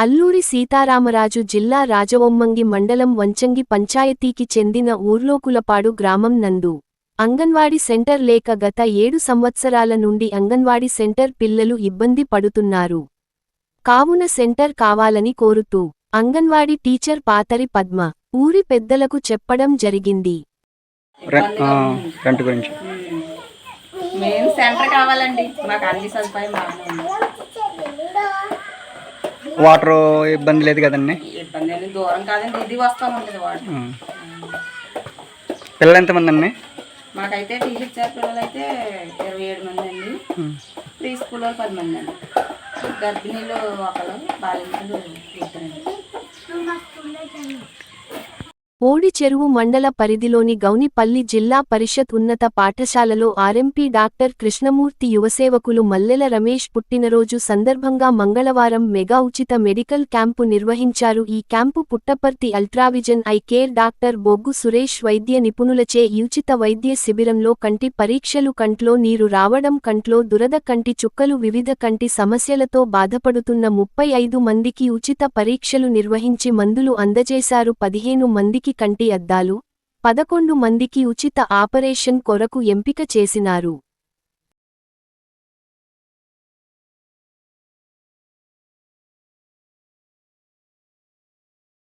అల్లూరి సీతారామరాజు జిల్లా రాజవొమ్మంగి మండలం వంచంగి పంచాయతీకి చెందిన ఊర్లోకులపాడు గ్రామం నందు. అంగన్వాడీ సెంటర్ లేక గత ఏడు సంవత్సరాల నుండి అంగన్వాడీ సెంటర్ పిల్లలు ఇబ్బంది పడుతున్నారు. కావున సెంటర్ కావాలని కోరుతూ అంగన్వాడీ టీచర్ పాతరి పద్మ ఊరి పెద్దలకు చెప్పడం జరిగింది. సెంటర్ కావాలండి. మాకు అన్ని సదుపాయం వాటర్ ఇబ్బంది లేదు కదండి? ఇబ్బంది అనేది దూరం కాదండి ఇది వస్తూ ఉంటుంది వాడు ఆ. పిల్లలు ఎంతమంది అండి మాకైతే టీచర్ పిల్లలు అయితే ఇరవై ఏడు మంది అండి ప్రీ స్కూల్ వాళ్ళు పది మంది అండి. గర్భిణీలు ఒకరు బాలింతలు ఇద్దరండి. ఓడి చెరువు మండల పరిధిలోని గౌనిపల్లి జిల్లా పరిషత్ ఉన్నత పాఠశాలలో ఆర్ఎంపీ డాక్టర్ కృష్ణమూర్తి యువసేవకులు మల్లెల రమేష్ పుట్టినరోజు సందర్భంగా మంగళవారం మెగా ఉచిత మెడికల్ క్యాంపు నిర్వహించారు. ఈ camp Puttaparthi Ultravision eye care doctor Boggu Suresh వైద్య నిపుణులచే ఉచిత వైద్య శిబిరంలో కంటి పరీక్షలు కంట్లో నీరు రావడం కంట్లో దురద కంటి చుక్కలు వివిధ కంటి సమస్యలతో బాధపడుతున్న ముప్పై ఐదు మందికి ఉచిత పరీక్షలు నిర్వహించి మందులు అందజేశారు. పదిహేను మందికి మందికి కంటి అద్దాలు పదకొండు మందికి ఉచిత ఆపరేషన్ కొరకు ఎంపిక చేసినారు.